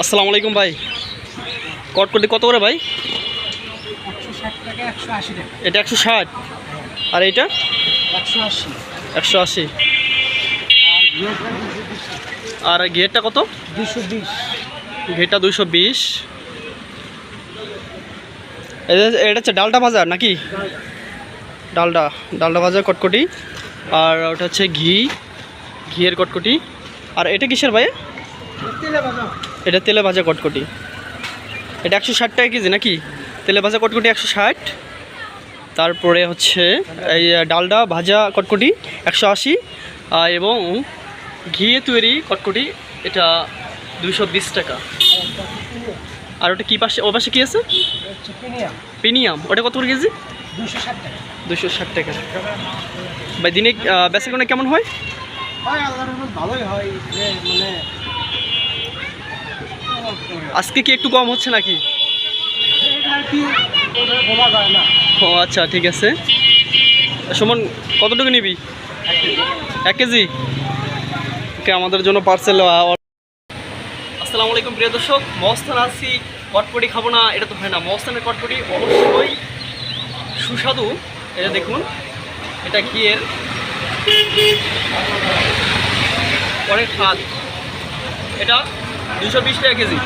আসসালামু আলাইকুম ভাই। কটকটি কত করে ভাই? এটা একশো ষাট। আর এইটা? একশো আশি। আর ঘিয়েরটা কত? দুশো বিশ। দুশো বিশ এটা হচ্ছে ডালটা বাজার নাকি? ডালডা ডালডা বাজার কটকটি। আর ওটা হচ্ছে ঘি, ঘিয়ের কটকটি। আর এটা কিসের ভাই এটা তেলে ভাজা কটকটি। এটা একশো ষাট টাকা কেজি নাকি? তেলে ভাজা কটকটি একশো ষাট। তারপরে হচ্ছে এই ডালডা ভাজা কটকটি একশো আশি। এবং ঘিয়ে তৈরি কটকটি এটা দুশো বিশ টাকা। আর ওটা কী পাশে, ও পাশে কী আছে? পিনিয়াম। ওটা কত করে কেজি? দুশো ষাট টাকা। ভাই, দিনে বেসিকনে কেমন হয়? ভালোই হয়। মানে আজকে কি একটু কম হচ্ছে নাকি? ও আচ্ছা ঠিক আছে। সুমন, কতটুকু নিবি? এক কেজি? ওকে, আমাদের জন্য পার্সেল আসসালামু আলাইকুম, প্রিয় দর্শক। মস্তান আসছি কটপটি খাব না, এটা তো হয় না। মস্তানের কটপটি অবশ্যই সুস্বাদু। এটা দেখুন, এটা ঘিয়ের অনেক স্বাদ। এটা দুশো বিশ টাকা কেজি।